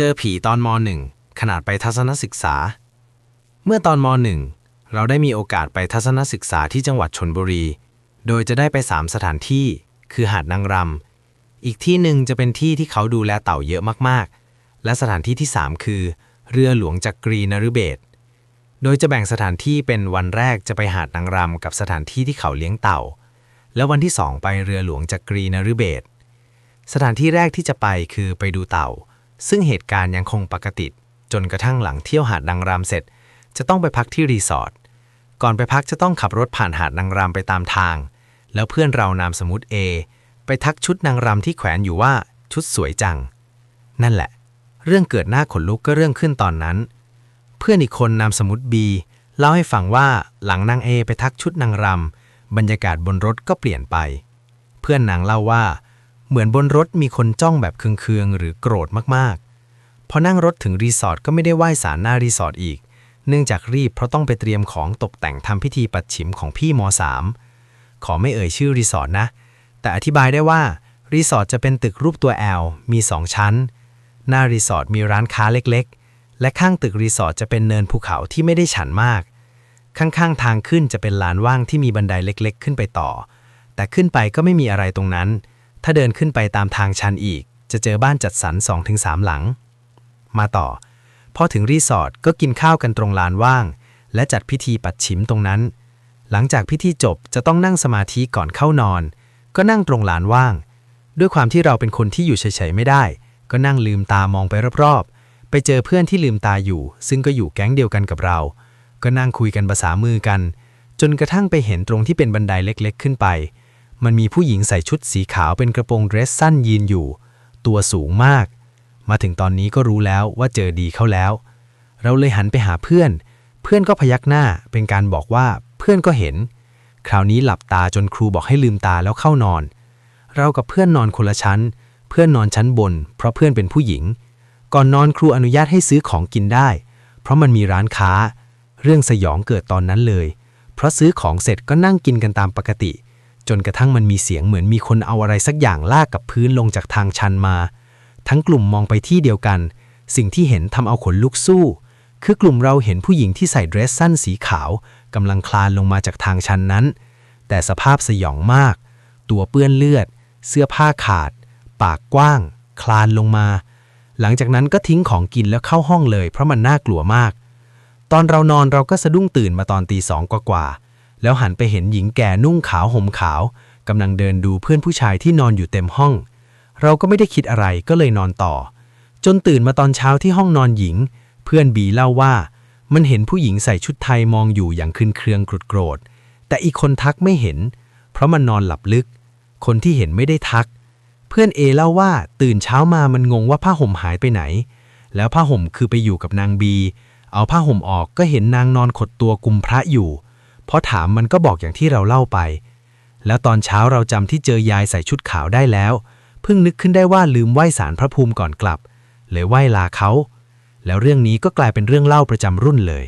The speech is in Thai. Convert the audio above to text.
เจอผีตอนมหนึ่งขนาดไปทัศนศึกษา เมื่อตอนมหนึ่งเราได้มีโอกาสไปทัศนศึกษาที่จังหวัดชนบุรี โดยจะได้ไปสามสถานที่ คือหาดนางรำอีกที่หนึ่งจะเป็นที่ที่เขาดูแลเต่าเยอะมากๆ และสถานที่ที่ 3 คือ เรือหลวงจักรีนฤเบศโดยจะแบ่งสถานที่เป็นวันแรกจะไปหาดนางรำกับสถานที่ที่เขาเลี้ยงเต่า แล้ววันที่สองไปเรือหลวงจักรีนฤเบศสถานที่แรกที่จะไปคือไปดูเต่า ซึ่งเหตุการณ์ยังคงปกติ จนกระทั่งหลังเที่ยวหาดนางรำเสร็จ จะต้องไปพักที่รีสอร์ทก่อนไปพักจะต้องขับรถผ่านหาดนางรำไปตามทาง แล้วเพื่อนเรานามสมมติ A ไปทักชุดนางรำที่แขวนอยู่ว่าชุดสวยจัง นั่นแหละ เรื่องเกิดหน้าขนลุกก็เรื่องขึ้นตอนนั้น เพื่อนอีกคนนามสมมติ B เล่าให้ฟังว่าหลังนาง A ไปทักชุดนางรำบรรยากาศบนรถก็เปลี่ยนไป เพื่อนนางเล่าว่า เหมือนบนรถมีคนจ้องแบบเคืองๆหรือโกรธมากๆ พอนั่งรถถึงรีสอร์ทก็ไม่ได้ไหว้สารหน้ารีสอร์ทอีก เนื่องจากรีบเพราะต้องไปเตรียมของตกแต่งทำพิธีปัดฉิมของพี่ม .3 ขอไม่เอ่ยชื่อรีสอร์ทนะ แต่อธิบายได้ว่ารีสอร์ทจะเป็นตึกรูปตัว L มี2ชั้น หน้ารีสอร์ทมีร้านค้าเล็กๆ และข้างตึกรีสอร์ทจะเป็นเนินภูเขาที่ไม่ได้ฉันมาก ข้างๆทางขึ้นจะเป็นลานว่างที่มีบันไดเล็กๆ ขึ้นไปต่อ แต่ขึ้นไปก็ไม่มีอะไรตรงนั้น ถ้าเดินขึ้นไปตามทางชันอีก จะเจอบ้านจัดสรร2-3 หลัง มาต่อ พอถึงรีสอร์ทก็กินข้าวกันตรงลานว่าง และจัดพิธีปัดฉิมตรงนั้น หลังจากพิธีจบจะต้องนั่งสมาธิก่อนเข้านอน ก็นั่งตรงลานว่าง ด้วยความที่เราเป็นคนที่อยู่เฉยๆไม่ได้ ก็นั่งลืมตามองไปรอบๆ ไปเจอเพื่อนที่ลืมตาอยู่ ซึ่งก็อยู่แก๊งเดียวกันกับเรา ก็นั่งคุยกันภาษามือกัน จนกระทั่งไปเห็นตรงที่เป็นบันไดเล็ก ๆ ขึ้นไป มันมีผู้หญิงใส่ชุดสีขาวเป็นกระโปรงเดรสสั้นยืนอยู่ ตัวสูงมาก มาถึงตอนนี้ก็รู้แล้วว่าเจอดีเข้าแล้ว เราเลยหันไปหาเพื่อน เพื่อนก็พยักหน้าเป็นการบอกว่าเพื่อนก็เห็น คราวนี้หลับตาจนครูบอกให้ลืมตาแล้วเข้านอน เรากับเพื่อนนอนคนละชั้น เพื่อนนอนชั้นบน เพราะเพื่อนเป็นผู้หญิง ก่อนนอนครูอนุญาตให้ซื้อของกินได้ เพราะมันมีร้านค้า เรื่องสยองเกิดตอนนั้นเลย เพราะซื้อของเสร็จก็นั่งกินกันตามปกติ จนกระทั่งมันมีเสียงเหมือนมีคนเอาอะไรสักอย่างลากกับพื้นลงจากทางชันมา ทั้งกลุ่มมองไปที่เดียวกัน สิ่งที่เห็นทำเอาขนลุกสู้ คือกลุ่มเราเห็นผู้หญิงที่ใส่เดรสสั้นสีขาวกำลังคลานลงมาจากทางชันนั้น แต่สภาพสยองมาก ตัวเปื้อนเลือด เสื้อผ้าขาด ปากกว้าง คลานลงมา หลังจากนั้นก็ทิ้งของกินแล้วเข้าห้องเลย เพราะมันน่ากลัวมาก ตอนเรานอนเราก็สะดุ้งตื่นมาตอนตีสองกว่าๆ แล้วหันไปเห็นหญิงแก่นุ่งขาวห่มขาวกำลังเดินดูเพื่อนผู้ชายที่นอนอยู่เต็มห้อง เราก็ไม่ได้คิดอะไรก็เลยนอนต่อ จนตื่นมาตอนเช้าที่ห้องนอนหญิง เพื่อนบีเล่าว่า มันเห็นผู้หญิงใส่ชุดไทยมองอยู่อย่างคืนเครืองกรุดโกรธแต่อีกคนทักไม่เห็น เพราะมันนอนหลับลึก คนที่เห็นไม่ได้ทัก เพื่อนเอเล่าว่าตื่นเช้ามามันงงว่าผ้าห่มหายไปไหน แล้วผ้าห่มคือไปอยู่กับนางบี เอาผ้าห่มออกก็เห็นนางนอนขดตัวกุมพระอยู่ พอถามมันก็บอกอย่างที่เราเล่าไป แล้วตอนเช้าเราจำที่เจอยายใส่ชุดขาวได้แล้ว เพิ่งนึกขึ้นได้ว่าลืมไหว้สารพระภูมิก่อนกลับ เลยไหว้ลาเขา แล้วเรื่องนี้ก็กลายเป็นเรื่องเล่าประจำรุ่นเลย